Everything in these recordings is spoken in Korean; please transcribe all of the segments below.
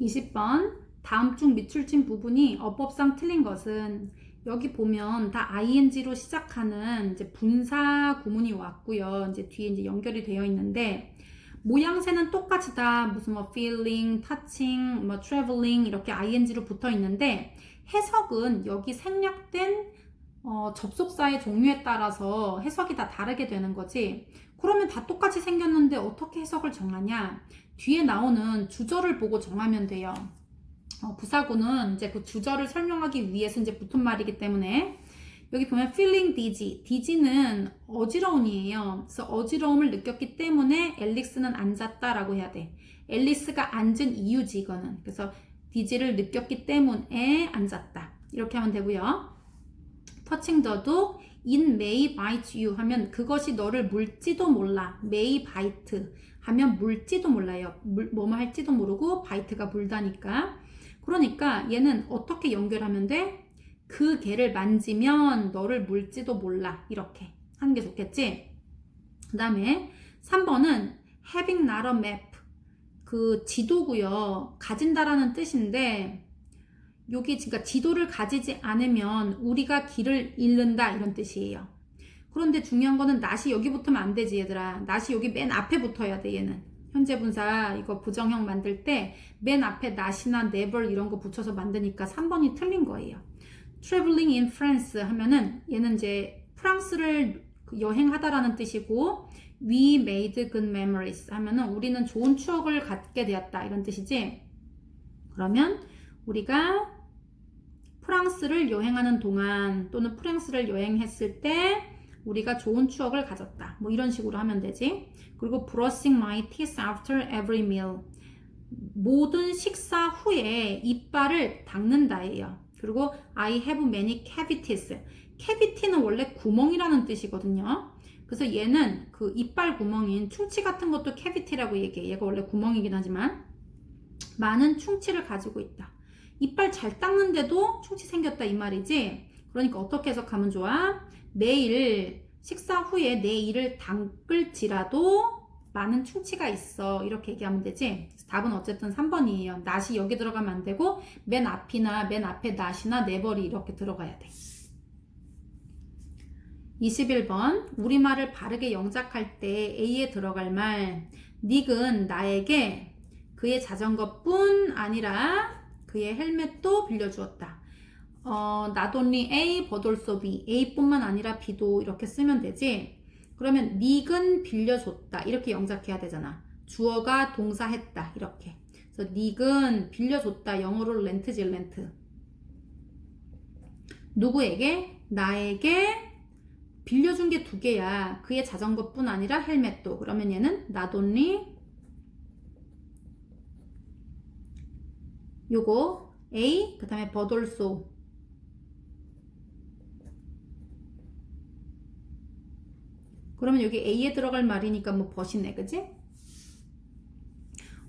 20번 다음 중 밑줄 친 부분이 어법상 틀린 것은 여기 보면 다 ing로 시작하는 이제 분사 구문이 왔고요. 이제 뒤에 이제 연결이 되어 있는데 모양새는 똑같이 다 무슨 뭐 feeling, touching, 뭐 traveling 이렇게 ing로 붙어 있는데 해석은 여기 생략된 어, 접속사의 종류에 따라서 해석이 다 다르게 되는 거지. 그러면 다 똑같이 생겼는데 어떻게 해석을 정하냐? 뒤에 나오는 주절을 보고 정하면 돼요. 어, 부사구는 이제 그 주절을 설명하기 위해서 이제 붙은 말이기 때문에 여기 보면 feeling dizzy. dizzy는 어지러움이에요. 그래서 어지러움을 느꼈기 때문에 앨리스는 앉았다라고 해야 돼. 앨리스가 앉은 이유지 이거는. 그래서 dizzy를 느꼈기 때문에 앉았다. 이렇게 하면 되고요. touching the dog it may bite you 하면 그것이 너를 물지도 몰라. may bite 하면 물지도 몰라요. 물, 뭐뭐 할지도 모르고 bite가 물다니까. 그러니까 얘는 어떻게 연결하면 돼? 그 개를 만지면 너를 물지도 몰라. 이렇게 하는 게 좋겠지? 그 다음에 3번은 having not a map. 그 지도고요. 가진다라는 뜻인데 여기 그러니까 지도를 가지지 않으면 우리가 길을 잃는다 이런 뜻이에요. 그런데 중요한 거는 낫이 여기 붙으면 안 되지 얘들아. 낫이 여기 맨 앞에 붙어야 돼 얘는. 현재 분사 이거 부정형 만들 때 맨 앞에 not이나 never 이런 거 붙여서 만드니까 3번이 틀린 거예요. traveling in France 하면은 얘는 이제 프랑스를 그 여행하다라는 뜻이고 we made good memories 하면은 우리는 좋은 추억을 갖게 되었다 이런 뜻이지. 그러면 우리가 프랑스를 여행하는 동안 또는 프랑스를 여행했을 때 우리가 좋은 추억을 가졌다. 뭐 이런 식으로 하면 되지. 그리고 brushing my teeth after every meal. 모든 식사 후에 이빨을 닦는다예요. 그리고 I have many cavities. cavity는 원래 구멍이라는 뜻이거든요. 그래서 얘는 그 이빨 구멍인 충치 같은 것도 cavity라고 얘기해. 얘가 원래 구멍이긴 하지만 많은 충치를 가지고 있다. 이빨 잘 닦는데도 충치 생겼다 이 말이지. 그러니까 어떻게 해석하면 좋아? 매일 식사 후에 내 이를 닦을지라도 많은 충치가 있어. 이렇게 얘기하면 되지. 답은 어쨌든 3번이에요. 낫이 여기 들어가면 안 되고 맨 앞이나 맨 앞에 낫이나 네벌이 이렇게 들어가야 돼. 21번 우리말을 바르게 영작할 때 A에 들어갈 말 닉은 나에게 그의 자전거뿐 아니라 그의 헬멧도 빌려주었다. 어, not only A, but also B. A뿐만 아니라 B도 이렇게 쓰면 되지. 그러면 닉은 빌려줬다. 이렇게 영작해야 되잖아. 주어가 동사했다. 이렇게. 그래서 닉은 빌려줬다. 영어로 렌트지, 렌트. 누구에게? 나에게 빌려준 게 두 개야. 그의 자전거뿐 아니라 헬멧도. 그러면 얘는 not only 요거 A 그 다음에 also 그러면 여기 A에 들어갈 말이니까 뭐 벗이네 그지?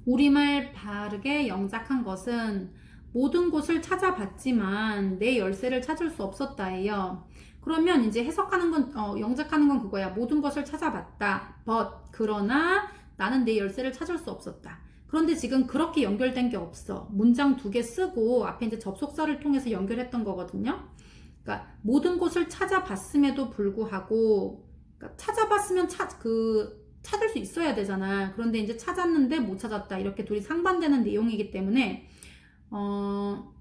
우리말 바르게 영작한 것은 모든 곳을 찾아봤지만 내 열쇠를 찾을 수 없었다예요. 그러면 이제 해석하는 건 어, 영작하는 건 그거야. 모든 것을 찾아봤다. but 그러나 나는 내 열쇠를 찾을 수 없었다. 그런데 지금 그렇게 연결된 게 없어. 문장 두 개 쓰고 앞에 이제 접속사를 통해서 연결했던 거거든요. 그러니까 모든 곳을 찾아봤음에도 불구하고 그러니까 찾아봤으면 찾, 그, 찾을 수 있어야 되잖아. 그런데 이제 찾았는데 못 찾았다. 이렇게 둘이 상반되는 내용이기 때문에, 어,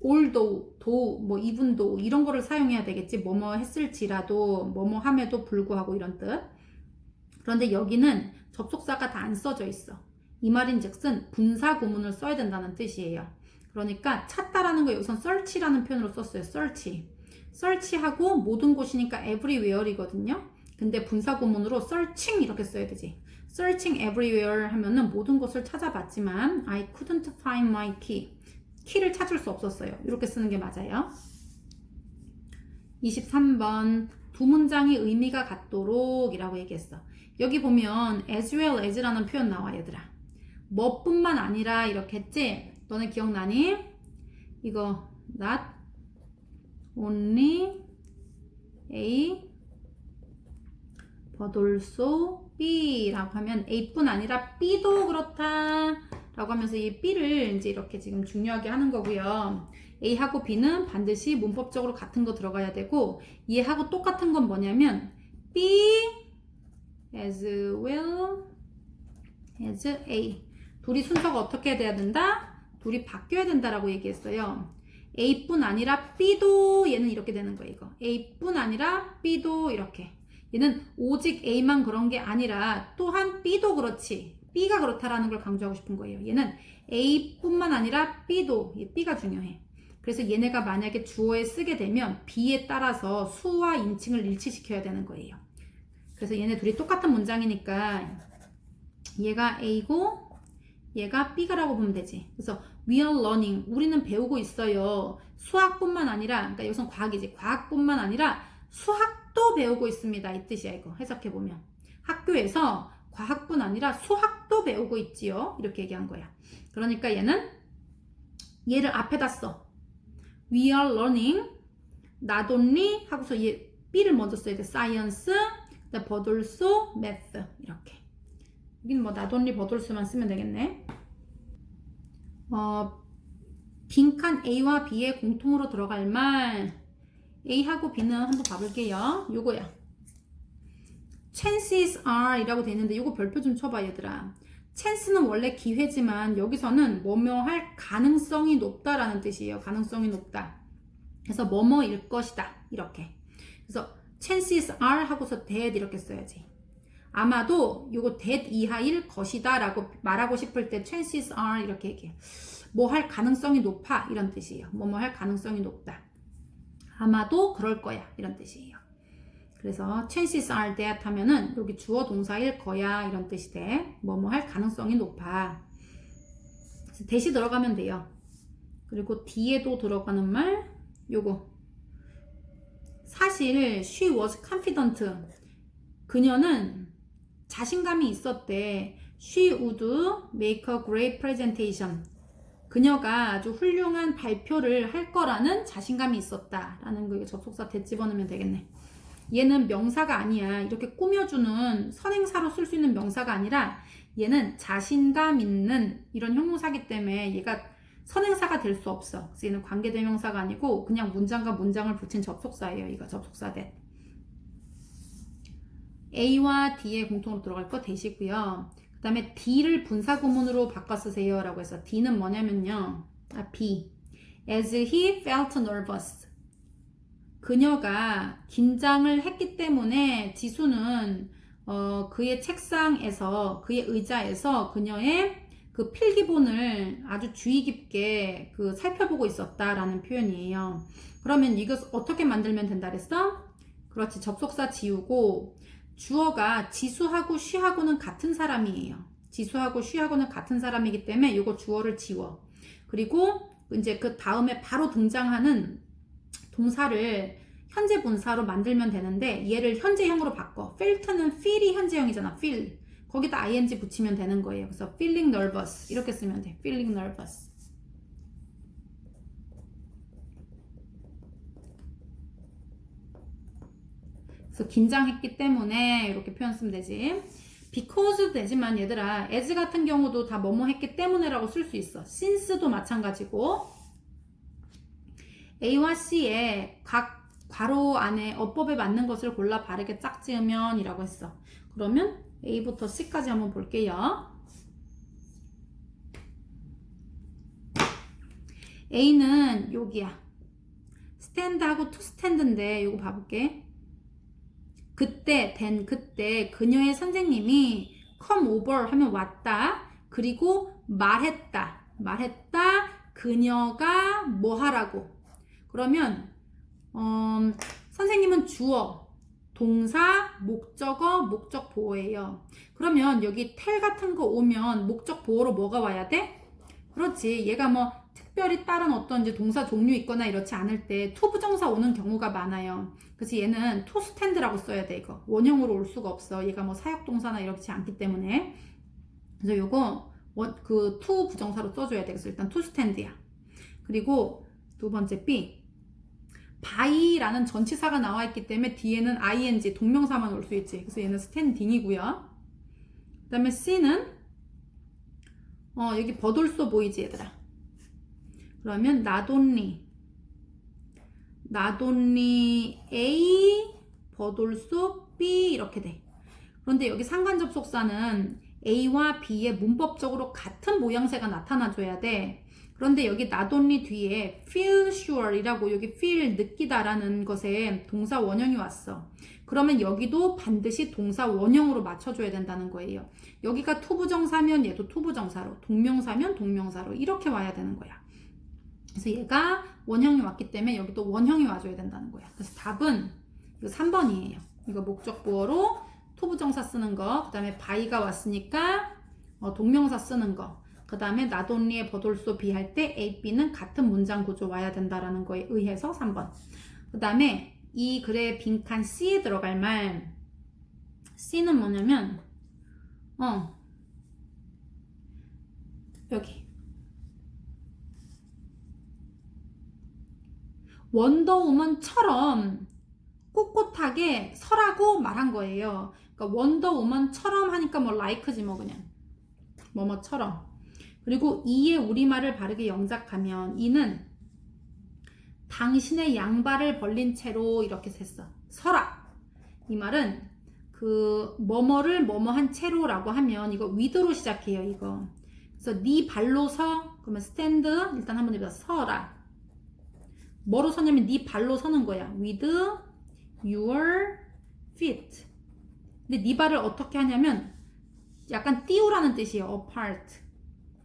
올도, 도, 뭐, 이분도, 이런 거를 사용해야 되겠지. 뭐뭐 했을지라도, 뭐뭐 함에도 불구하고 이런 뜻. 그런데 여기는 접속사가 다 안 써져 있어. 이 말인 즉슨 분사 구문을 써야 된다는 뜻이에요. 그러니까 찾다라는 거 여기선 search라는 표현으로 썼어요. search. search하고 모든 곳이니까 everywhere이거든요. 근데 분사 구문으로 searching 이렇게 써야 되지. searching everywhere 하면은 모든 곳을 찾아봤지만 I couldn't find my key. 키를 찾을 수 없었어요. 이렇게 쓰는 게 맞아요. 23번 두 문장이 의미가 같도록 이라고 얘기했어. 여기 보면 as well as라는 표현 나와 얘들아. 뭐뿐만 아니라 이렇게 했지? 너네 기억나니? 이거 not only A but also B라고 하면 A뿐 아니라 B도 그렇다 라고 하면서 이 B를 이제 이렇게 지금 중요하게 하는 거고요. A하고 B는 반드시 문법적으로 같은 거 들어가야 되고 얘하고 똑같은 건 뭐냐면 B as well as A 둘이 순서가 어떻게 돼야 된다? 둘이 바뀌어야 된다라고 얘기했어요. A뿐 아니라 B도 얘는 이렇게 되는 거예요. 이거 A뿐 아니라 B도 이렇게 얘는 오직 A만 그런 게 아니라 또한 B도 그렇지 B가 그렇다라는 걸 강조하고 싶은 거예요. 얘는 A뿐만 아니라 B도 얘 B가 중요해. 그래서 얘네가 만약에 주어에 쓰게 되면 B에 따라서 수와 인칭을 일치시켜야 되는 거예요. 그래서 얘네 둘이 똑같은 문장이니까 얘가 A고 얘가 B가라고 보면 되지. 그래서 we are learning. 우리는 배우고 있어요. 수학뿐만 아니라, 그러니까 여기선 과학이지. 과학뿐만 아니라 수학도 배우고 있습니다. 이 뜻이야, 이거. 해석해보면. 학교에서 과학뿐 아니라 수학도 배우고 있지요. 이렇게 얘기한 거야. 그러니까 얘는 얘를 앞에다 써. We are learning. not only 하고서 얘 B를 먼저 써야 돼. science, also math. 이렇게. 여긴 뭐 but also만 쓰면 되겠네. 어, 빈칸 A와 B의 공통으로 들어갈 말 A하고 B는 한번 봐볼게요. 요거야. chances are 이라고 돼 있는데 요거 별표 좀 쳐봐 얘들아. chance는 원래 기회지만 여기서는 뭐뭐 할 가능성이 높다라는 뜻이에요. 가능성이 높다. 그래서 뭐뭐일 것이다. 이렇게. 그래서 chances are 하고서 that 이렇게 써야지. 아마도 요거 that 이하일 것이다 라고 말하고 싶을 때 chances are 이렇게 얘기해. 뭐 할 가능성이 높아 이런 뜻이에요. 뭐 뭐 할 가능성이 높다. 아마도 그럴 거야 이런 뜻이에요. 그래서 chances are that 하면은 여기 주어 동사일 거야 이런 뜻이 돼. 뭐 뭐 할 가능성이 높아. 그래서 대시 들어가면 돼요. 그리고 뒤에도 들어가는 말 요거. 사실 she was confident. 그녀는 자신감이 있었대. She would make a great presentation. 그녀가 아주 훌륭한 발표를 할 거라는 자신감이 있었다. 라는 거, 이거 접속사 대 집어넣으면 되겠네. 얘는 명사가 아니야. 이렇게 꾸며주는 선행사로 쓸 수 있는 명사가 아니라 얘는 자신감 있는 이런 형용사기 때문에 얘가 선행사가 될 수 없어. 그래서 얘는 관계대명사가 아니고 그냥 문장과 문장을 붙인 접속사예요. 이거 접속사 대. A와 D의 공통으로 들어갈 거 대시고요. 그 다음에 D를 분사구문으로 바꿔 쓰세요 라고 해서 D는 뭐냐면요. 아, B. As he felt nervous. 그녀가 긴장을 했기 때문에 지수는 어, 그의 책상에서 그의 의자에서 그녀의 그 필기본을 아주 주의 깊게 그 살펴보고 있었다라는 표현이에요. 그러면 이것 어떻게 만들면 된다 그랬어? 그렇지 접속사 지우고 주어가 지수하고 쉬하고는 같은 사람이에요. 지수하고 쉬하고는 같은 사람이기 때문에 이거 주어를 지워. 그리고 이제 그 다음에 바로 등장하는 동사를 현재 분사로 만들면 되는데 얘를 현재형으로 바꿔. felt는 feel이 현재형이잖아. feel. 거기다 ing 붙이면 되는 거예요. 그래서 feeling nervous 이렇게 쓰면 돼. feeling nervous. 그래서 긴장했기 때문에 이렇게 표현 쓰면 되지. because 되지만 얘들아 as 같은 경우도 다 뭐뭐 했기 때문에라고 쓸 수 있어. since도 마찬가지고 A와 C의 각 괄호 안에 어법에 맞는 것을 골라 바르게 짝지으면 이라고 했어. 그러면 A부터 C까지 한번 볼게요. A는 여기야. 스탠드하고 투 스탠드인데 이거 봐볼게. 그때 된 그때 그녀의 선생님이 come over 하면 왔다. 그리고 말했다. 말했다. 그녀가 뭐 하라고. 그러면 음, 선생님은 주어, 동사, 목적어, 목적 보호예요. 그러면 여기 텔 같은 거 오면 목적 보호로 뭐가 와야 돼? 그렇지. 얘가 뭐 특별히 다른 어떤 이제 동사 종류 있거나 이렇지 않을 때투 부정사 오는 경우가 많아요. 그래서 얘는 투 스탠드라고 써야 돼 이거. 원형으로 올 수가 없어. 얘가 뭐 사역 동사나 이렇지 않기 때문에. 그래서 요거 그투 부정사로 써줘야 돼. 그래서 일단 투 스탠드야. 그리고 두 번째 B. 바이라는 전치사가 나와 있기 때문에 뒤에는 ing 동명사만 올 수 있지. 그래서 얘는 스탠딩이고요. 그다음에 C는 어, 여기 버돌소 보이지, 얘들아? 그러면 not only. not only A, 버돌소 B 이렇게 돼. 그런데 여기 상관 접속사는 A와 B의 문법적으로 같은 모양새가 나타나줘야 돼. 그런데 여기 only 뒤에 feel sure이라고 여기 feel 느끼다 라는 것에 동사 원형이 왔어. 그러면 여기도 반드시 동사 원형으로 맞춰줘야 된다는 거예요. 여기가 투부정사면 얘도 투부정사로, 동명사면 동명사로 이렇게 와야 되는 거야. 그래서 얘가 원형이 왔기 때문에 여기도 원형이 와줘야 된다는 거야. 그래서 답은 이거 3번이에요. 이거 목적 보어로 투부정사 쓰는 거, 그 다음에 바이가 왔으니까 어, 동명사 쓰는 거, 그 다음에 나돈리의 버돌소 비할 때 A, B는 같은 문장 구조 와야 된다라는 거에 의해서 3번. 그 다음에 이 글의 빈칸 C에 들어갈 말 C는 뭐냐면 어 여기 원더우먼처럼 꼿꼿하게 서라고 말한 거예요. 그러니까 원더우먼처럼 하니까 뭐 like지 뭐 그냥 뭐뭐처럼. 그리고 이의 우리말을 바르게 영작하면 이는 당신의 양발을 벌린 채로 이렇게 셌어. 서라. 이 말은 그 뭐뭐를 뭐뭐한 채로라고 하면 이거 위드로 시작해요. 이거. 그래서 네 발로 서 그러면 스탠드 일단 한번 해봐 서라. 뭐로 서냐면 네 발로 서는 거야. With your feet. 근데 네 발을 어떻게 하냐면 약간 띄우라는 뜻이에요. Apart.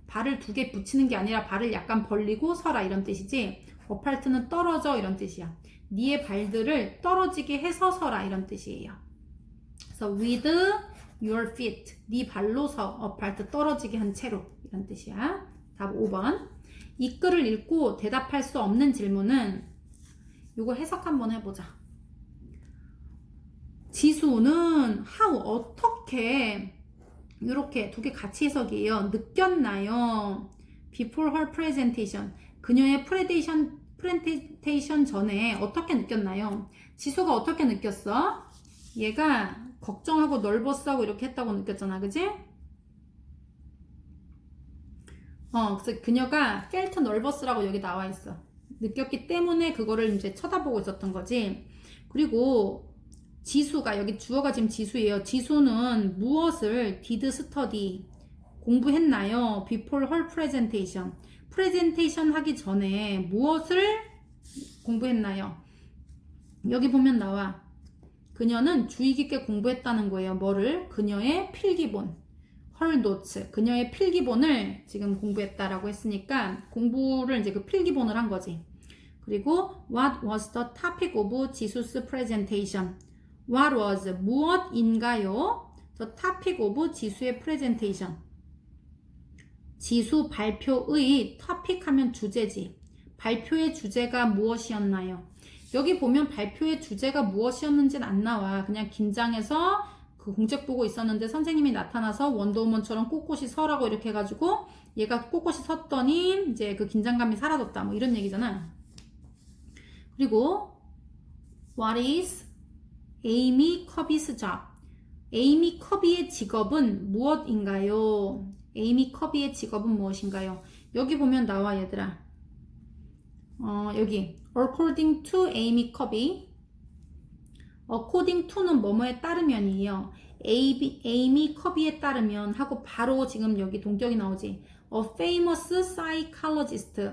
발을 두 개 붙이는 게 아니라 발을 약간 벌리고 서라 이런 뜻이지. Apart는 떨어져 이런 뜻이야. 네의 발들을 떨어지게 해서 서라 이런 뜻이에요. 그래서 with your feet. 네 발로 서. Apart 떨어지게 한 채로 이런 뜻이야. 답 5번. 이 글을 읽고 대답할 수 없는 질문은 이거 해석 한번 해보자. 지수는 how 어떻게 이렇게 두 개 같이 해석이에요. 느꼈나요? Before her presentation. 그녀의 프레데이션 프레젠테이션 전에 어떻게 느꼈나요? 지수가 어떻게 느꼈어? 얘가 걱정하고 넓었어 이렇게 했다고 느꼈잖아, 그지? 어, 그래서 그녀가 felt nervous라고 여기 나와 있어. 느꼈기 때문에 그거를 이제 쳐다보고 있었던 거지. 그리고 지수가 여기 주어가 지금 지수예요. 지수는 무엇을 did study 공부했나요? before her presentation. 프레젠테이션 하기 전에 무엇을 공부했나요? 여기 보면 나와. 그녀는 주의 깊게 공부했다는 거예요. 뭐를? 그녀의 필기본. Her notes. 그녀의 필기본을 지금 공부했다라고 했으니까 공부를 이제 그 필기본을 한 거지. 그리고 what was the topic of 지수's presentation? What was 무엇인가요? The topic of 지수의 presentation. 지수 발표의 topic 하면 주제지. 발표의 주제가 무엇이었나요? 여기 보면 발표의 주제가 무엇이었는지는 안 나와. 그냥 긴장해서 그 공책 보고 있었는데 선생님이 나타나서 원더우먼처럼 꼿꼿이 서라고 이렇게 해가지고 얘가 꼿꼿이 섰더니 이제 그 긴장감이 사라졌다. 뭐 이런 얘기잖아. 그리고 What is Amy Cubby's job? 에이미 커비의 직업은 무엇인가요? 에이미 커비의 직업은 무엇인가요? 여기 보면 나와 얘들아. 어, 여기 according to Amy Cubby according to는 뭐뭐에 따르면이에요. 에이비, 에이미 커비에 따르면 하고 바로 지금 여기 동격이 나오지. A famous psychologist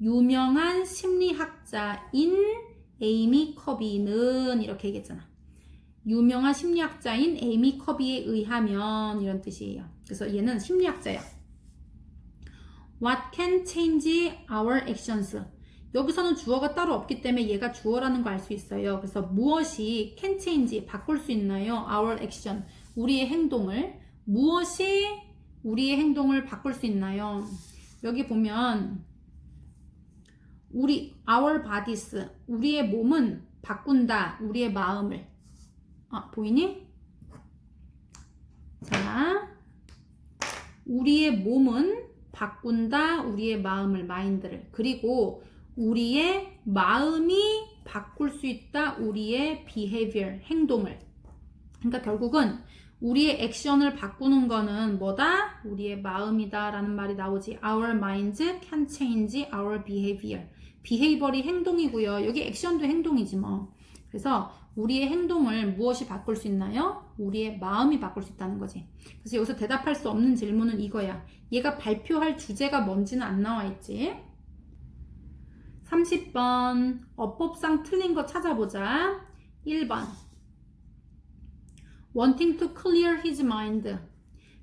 유명한 심리학자인 에이미 커비는 이렇게 얘기했잖아. 유명한 심리학자인 에이미 커비에 의하면 이런 뜻이에요. 그래서 얘는 심리학자야. What can change our actions? 여기서는 주어가 따로 없기 때문에 얘가 주어라는 거 알 수 있어요. 그래서 무엇이 can change 바꿀 수 있나요? Our action 우리의 행동을 무엇이 우리의 행동을 바꿀 수 있나요? 여기 보면 우리 our bodies 우리의 몸은 바꾼다 우리의 마음을 아 보이니? 자 우리의 몸은 바꾼다 우리의 마음을 마인드를 그리고 우리의 마음이 바꿀 수 있다 우리의 behavior 행동을 그러니까 결국은 우리의 액션을 바꾸는 거는 뭐다? 우리의 마음이다 라는 말이 나오지. Our minds can change our behavior. behavior이 행동이고요. 여기 액션도 행동이지 뭐. 그래서 우리의 행동을 무엇이 바꿀 수 있나요? 우리의 마음이 바꿀 수 있다는 거지. 그래서 여기서 대답할 수 없는 질문은 이거야. 얘가 발표할 주제가 뭔지는 안 나와 있지. 30번 어법상 틀린 거 찾아보자. 1번 wanting to clear his mind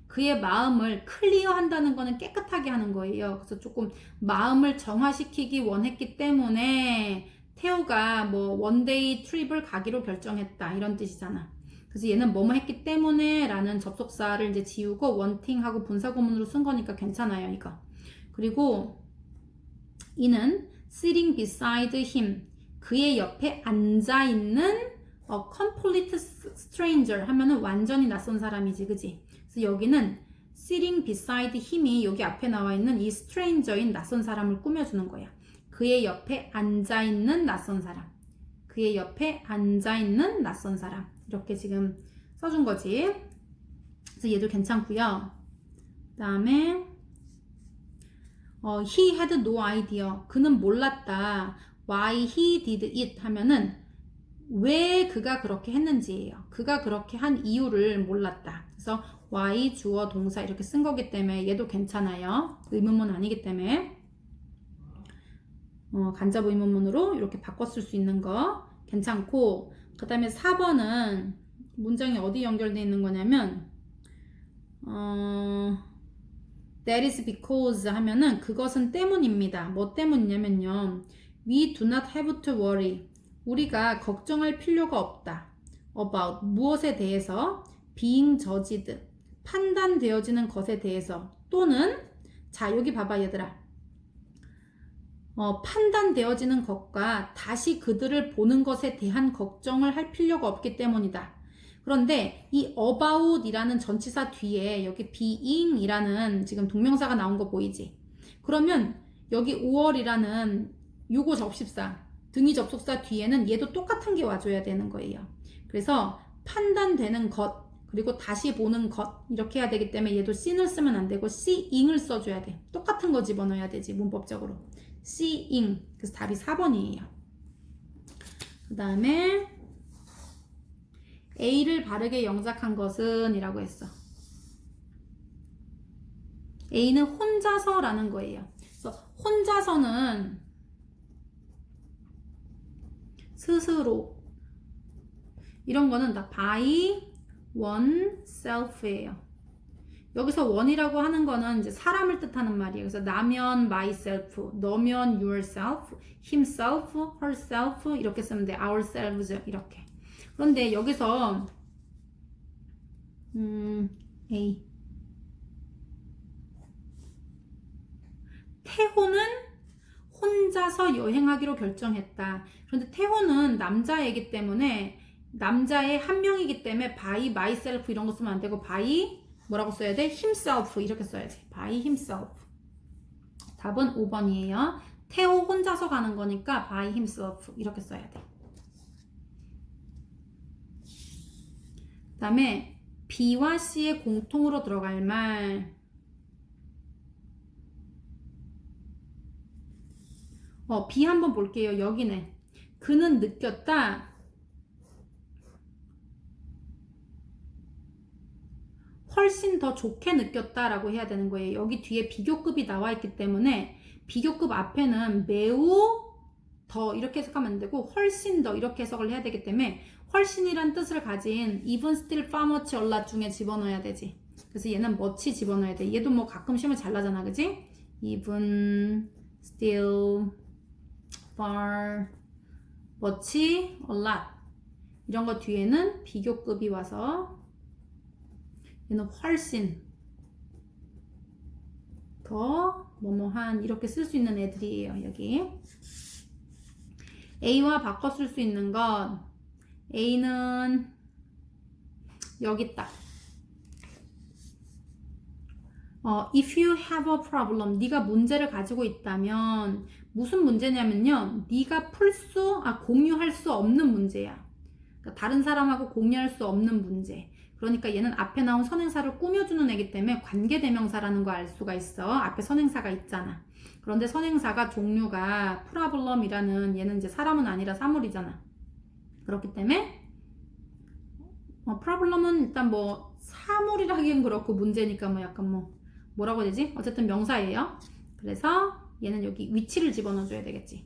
그의 마음을 클리어 한다는 거는 깨끗하게 하는 거예요. 그래서 조금 마음을 정화시키기 원했기 때문에 태호가 뭐 원데이 트립을 가기로 결정했다 이런 뜻이잖아. 그래서 얘는 뭐뭐 했기 때문에 라는 접속사를 이제 지우고 wanting하고 분사구문으로 쓴 거니까 괜찮아요 이거. 그리고 이는 sitting beside him 그의 옆에 앉아 있는 어, complete stranger 하면은 완전히 낯선 사람이지, 그지? 그래서 여기는 sitting beside him이 여기 앞에 나와 있는 이 stranger인 낯선 사람을 꾸며주는 거야. 그의 옆에 앉아 있는 낯선 사람. 그의 옆에 앉아 있는 낯선 사람. 이렇게 지금 써준 거지. 그래서 얘도 괜찮고요. 그다음에 어, he had no idea. 그는 몰랐다. Why he did it 하면은 왜 그가 그렇게 했는지예요. 그가 그렇게 한 이유를 몰랐다. 그래서 why 주어 동사 이렇게 쓴 거기 때문에 얘도 괜찮아요. 의문문 아니기 때문에 어, 간접 의문문으로 이렇게 바꿨을 수 있는 거 괜찮고 그 다음에 4번은 문장이 어디 연결되어 있는 거냐면 어, That is because 하면은 그것은 때문입니다. 뭐 때문이냐면요. We do not have to worry. 우리가 걱정할 필요가 없다. about 무엇에 대해서 being judged 판단되어지는 것에 대해서 또는 자 여기 봐봐 얘들아 어, 판단되어지는 것과 다시 그들을 보는 것에 대한 걱정을 할 필요가 없기 때문이다. 그런데 이 about이라는 전치사 뒤에 여기 being이라는 지금 동명사가 나온 거 보이지? 그러면 여기 5월이라는 요거 접십사 등위 접속사 뒤에는 얘도 똑같은 게 와줘야 되는 거예요. 그래서 판단되는 것 그리고 다시 보는 것 이렇게 해야 되기 때문에 얘도 sin을 쓰면 안 되고 seeing을 써줘야 돼. 똑같은 거 집어넣어야 되지 문법적으로. seeing 그래서 답이 4번이에요. 그 다음에 A를 바르게 영작한 것은 이라고 했어. A는 혼자서라는 거예요. 그래서 혼자서는 스스로 이런 거는 다 by oneself예요. 여기서 원이라고 하는 거는 이제 사람을 뜻하는 말이에요. 그래서 나면 myself, 너면 yourself, himself, herself 이렇게 쓰면 돼. ourselves 이렇게. 그런데 여기서 음, A 태호는 혼자서 여행하기로 결정했다. 그런데 태호는 남자이기 때문에 남자의 한 명이기 때문에 by myself 이런 거 쓰면 안 되고 by 뭐라고 써야 돼? himself 이렇게 써야지. by himself. 답은 5번이에요. 태호 혼자서 가는 거니까 by himself 이렇게 써야 돼. 다음에 B와 C의 공통으로 들어갈 말 어, B 한번 볼게요. 여기네. 그는 느꼈다. 훨씬 더 좋게 느꼈다라고 해야 되는 거예요. 여기 뒤에 비교급이 나와 있기 때문에 비교급 앞에는 매우 더 이렇게 해석하면 안 되고 훨씬 더 이렇게 해석을 해야 되기 때문에 훨씬이란 뜻을 가진 even still far much a lot 중에 집어넣어야 되지. 그래서 얘는 much 집어넣어야 돼. 얘도 뭐 가끔 시험을 잘 나잖아, 그지? even still far much a lot 이런 거 뒤에는 비교급이 와서 얘는 훨씬 더 뭐뭐한 이렇게 쓸 수 있는 애들이에요 여기 A와 바꿔 쓸 수 있는 건 A는 여기 있다 어, if you have a problem, 네가 문제를 가지고 있다면 무슨 문제냐면요, 네가 풀 수, 아 공유할 수 없는 문제야. 그러니까 다른 사람하고 공유할 수 없는 문제. 그러니까 얘는 앞에 나온 선행사를 꾸며주는 애기 때문에 관계대명사라는 거 알 수가 있어. 앞에 선행사가 있잖아. 그런데 선행사가 종류가 프라블럼이라는 얘는 이제 사람은 아니라 사물이잖아. 그렇기 때문에 어, 프라블럼은 일단 뭐 사물이라 하기엔 그렇고 문제니까 뭐 약간 뭐 뭐라고 해야 되지? 어쨌든 명사예요. 그래서 얘는 여기 위치를 집어넣어 줘야 되겠지.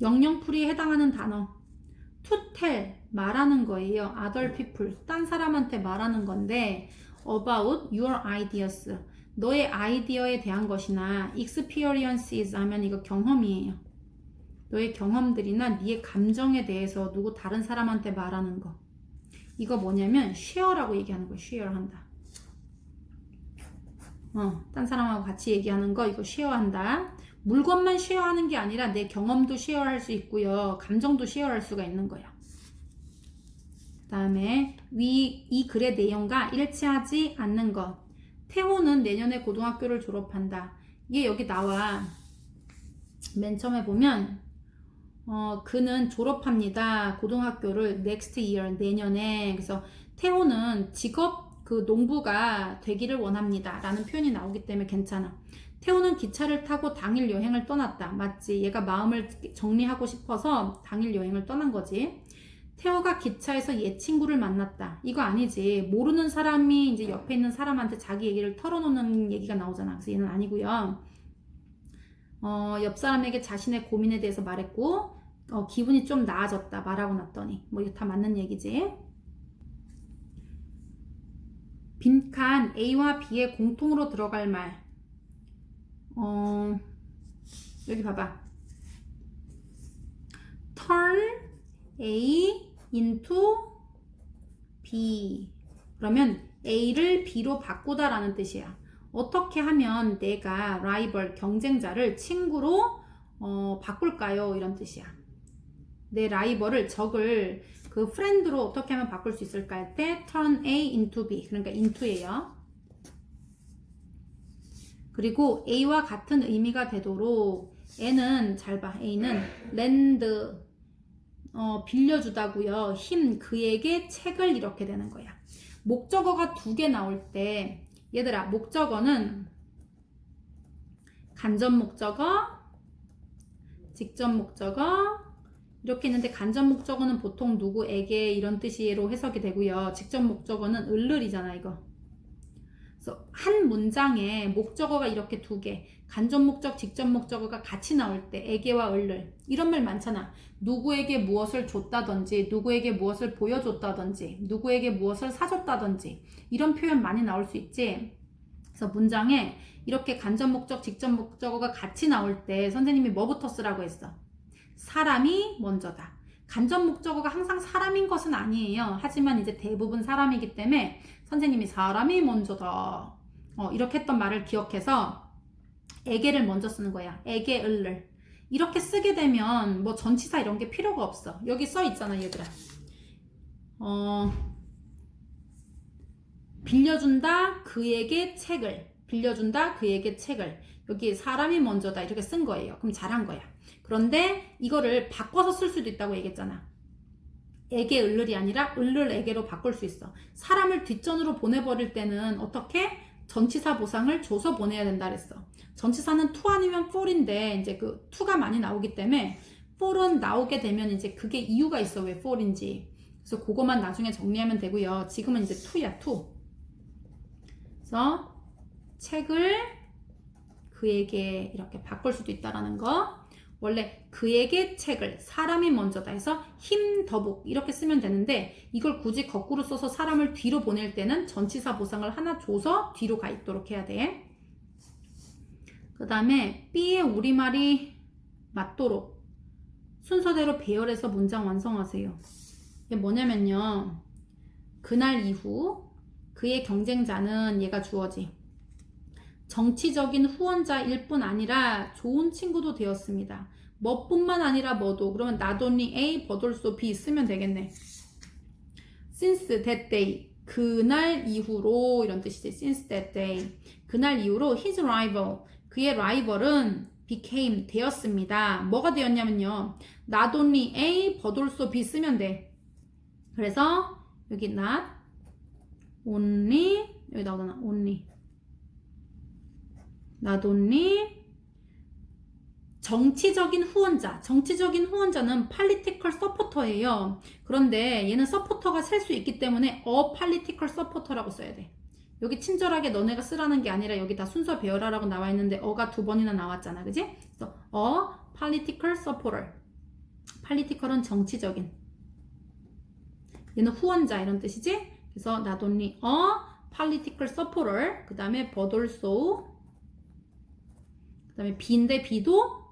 영영풀이에 해당하는 단어 tell 말하는 거예요. other people 딴 사람한테 말하는 건데 about your ideas 너의 아이디어에 대한 것이나 experiences 하면 이거 경험이에요. 너의 경험들이나 네의 감정에 대해서 누구 다른 사람한테 말하는 거. 이거 뭐냐면 share라고 얘기하는 거예요. share 한다. 어, 딴 사람하고 같이 얘기하는 거 이거 쉐어한다. 물건만 쉐어하는 게 아니라 내 경험도 쉐어할 수 있고요. 감정도 쉐어할 수가 있는 거예요. 그다음에 위 이 글의 내용과 일치하지 않는 것. 태호는 내년에 고등학교를 졸업한다. 이게 여기 나와. 맨 처음에 보면 어, 그는 졸업합니다. 고등학교를 next year 내년에. 그래서 태호는 직업 그 농부가 되기를 원합니다. 라는 표현이 나오기 때문에 괜찮아. 태호는 기차를 타고 당일 여행을 떠났다. 맞지? 얘가 마음을 정리하고 싶어서 당일 여행을 떠난 거지. 태호가 기차에서 옛 친구를 만났다. 이거 아니지. 모르는 사람이 이제 옆에 있는 사람한테 자기 얘기를 털어놓는 얘기가 나오잖아. 그래서 얘는 아니고요. 어, 옆 사람에게 자신의 고민에 대해서 말했고, 어, 기분이 좀 나아졌다. 말하고 났더니. 뭐 이거 다 맞는 얘기지. 빈칸 A와 B의 공통으로 들어갈 말. 어, 여기 봐봐. turn A into B. 그러면 A를 B로 바꾸다 라는 뜻이야. 어떻게 하면 내가 라이벌 경쟁자를 친구로 어, 바꿀까요? 이런 뜻이야. 내 라이벌을 적을 그 프렌드로 어떻게 하면 바꿀 수 있을까 할 때 turn A into B 그러니까 into예요. 그리고 A와 같은 의미가 되도록 N은 잘 봐. A는 lend 어, 빌려주다고요. 힘 그에게 책을 이렇게 되는 거야. 목적어가 두 개 나올 때 얘들아 목적어는 간접 목적어, 직접 목적어 이렇게 있는데 간접 목적어는 보통 누구에게 이런 뜻으로 해석이 되고요. 직접 목적어는 을을이잖아 이거. 그래서 한 문장에 목적어가 이렇게 두 개, 간접 목적, 직접 목적어가 같이 나올 때 에게와 을을 이런 말 많잖아. 누구에게 무엇을 줬다든지, 누구에게 무엇을 보여줬다든지, 누구에게 무엇을 사줬다든지 이런 표현 많이 나올 수 있지. 그래서 문장에 이렇게 간접 목적, 직접 목적어가 같이 나올 때 선생님이 뭐부터 쓰라고 했어? 사람이 먼저다. 간접 목적어가 항상 사람인 것은 아니에요. 하지만 이제 대부분 사람이기 때문에 선생님이 사람이 먼저다. 어, 이렇게 했던 말을 기억해서 에게를 먼저 쓰는 거야. 에게 을을. 이렇게 쓰게 되면 뭐 전치사 이런 게 필요가 없어. 여기 써 있잖아, 얘들아. 어, 빌려준다 그에게 책을. 빌려준다 그에게 책을. 여기 사람이 먼저다 이렇게 쓴 거예요. 그럼 잘한 거야. 그런데 이거를 바꿔서 쓸 수도 있다고 얘기했잖아. 에게 을을이 아니라 을을 에게로 바꿀 수 있어. 사람을 뒷전으로 보내버릴 때는 어떻게 전치사 보상을 줘서 보내야 된다 그랬어. 전치사는 to 아니면 for인데 이제 그 to가 많이 나오기 때문에 for은 나오게 되면 이제 그게 이유가 있어 왜 for인지. 그래서 그거만 나중에 정리하면 되고요. 지금은 이제 to야 to. 그래서 책을 그에게 이렇게 바꿀 수도 있다라는 거. 원래 그에게 책을 사람이 먼저다 해서 힘 더북 이렇게 쓰면 되는데 이걸 굳이 거꾸로 써서 사람을 뒤로 보낼 때는 전치사 보상을 하나 줘서 뒤로 가 있도록 해야 돼. 그 다음에 B의 우리말이 맞도록 순서대로 배열해서 문장 완성하세요. 이게 뭐냐면요. 그날 이후 그의 경쟁자는 얘가 주어지. 정치적인 후원자일 뿐 아니라 좋은 친구도 되었습니다. 뭐뿐만 아니라 뭐도 그러면 not only A but also B 쓰면 되겠네. Since that day 그날 이후로 이런 뜻이지. Since that day 그날 이후로 his rival 그의 라이벌은 became 되었습니다. 뭐가 되었냐면요. not only A but also B 쓰면 돼. 그래서 여기 not only 여기 나오잖아 only only 정치적인 후원자 정치적인 후원자는 political supporter예요 그런데 얘는 supporter가 셀 수 있기 때문에 a political supporter라고 써야 돼 여기 친절하게 너네가 쓰라는 게 아니라 여기 다 순서 배열하라고 나와 있는데 어가 두 번이나 나왔잖아 그지? 그래서 a political supporter political은 정치적인 얘는 후원자 이런 뜻이지? 그래서 not only a political supporter 그 다음에 but also 그 다음에 B인데 B도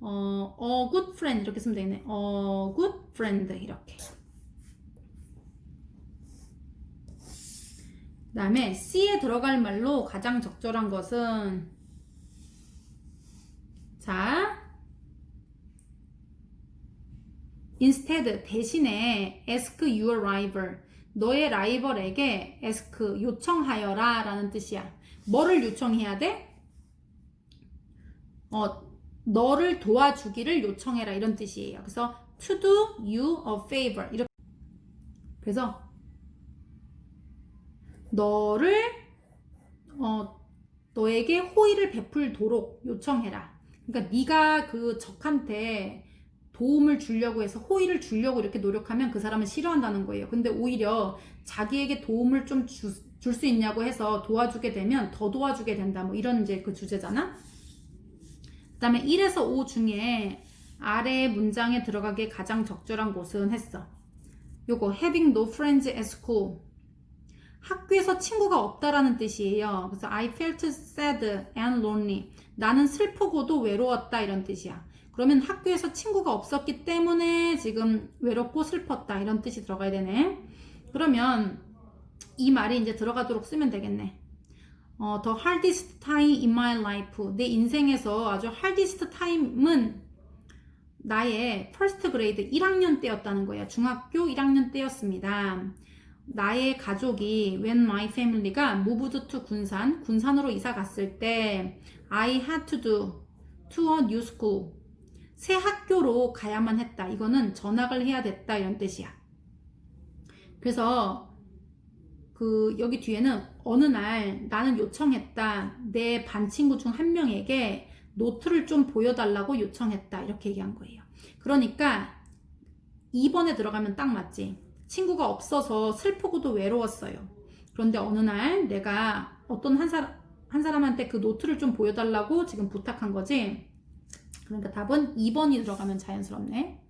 어, a good friend 이렇게 쓰면 되겠네. a good friend 이렇게. 그 다음에 C에 들어갈 말로 가장 적절한 것은 자 instead 대신에 ask your rival. 너의 라이벌에게 ask 요청하여라 라는 뜻이야. 뭐를 요청해야 돼? 어, 너를 도와주기를 요청해라 이런 뜻이에요 그래서 to do you a favor 이렇게 그래서 너를 어, 너에게 호의를 베풀도록 요청해라 그러니까 네가 그 적한테 도움을 주려고 해서 호의를 주려고 이렇게 노력하면 그 사람은 싫어한다는 거예요. 근데 오히려 자기에게 도움을 좀 줄 수 있냐고 해서 도와주게 되면 더 도와주게 된다. 뭐 이런 이제 그 주제잖아. 그 다음에 1에서 5 중에 아래 문장에 들어가기에 가장 적절한 곳은 했어. 요거 having no friends at school. 학교에서 친구가 없다라는 뜻이에요. 그래서 I felt sad and lonely. 나는 슬프고도 외로웠다 이런 뜻이야. 그러면 학교에서 친구가 없었기 때문에 지금 외롭고 슬펐다 이런 뜻이 들어가야 되네. 그러면 이 말이 이제 들어가도록 쓰면 되겠네. 어, the hardest time in my life. 내 인생에서 아주 hardest time은 나의 first grade 1학년 때였다는 거야. 중학교 1학년 때였습니다. 나의 가족이 when my family가 moved to 군산, 군산으로 이사 갔을 때 I had to do to a new school. 새 학교로 가야만 했다. 이거는 전학을 해야 됐다. 이런 뜻이야. 그래서 그 여기 뒤에는 어느 날 나는 요청했다. 내 반 친구 중 한 명에게 노트를 좀 보여달라고 요청했다. 이렇게 얘기한 거예요. 그러니까 2번에 들어가면 딱 맞지. 친구가 없어서 슬프고도 외로웠어요. 그런데 어느 날 내가 어떤 한 사람, 한 사람한테 그 노트를 좀 보여달라고 지금 부탁한 거지. 그러니까 답은 2번이 들어가면 자연스럽네.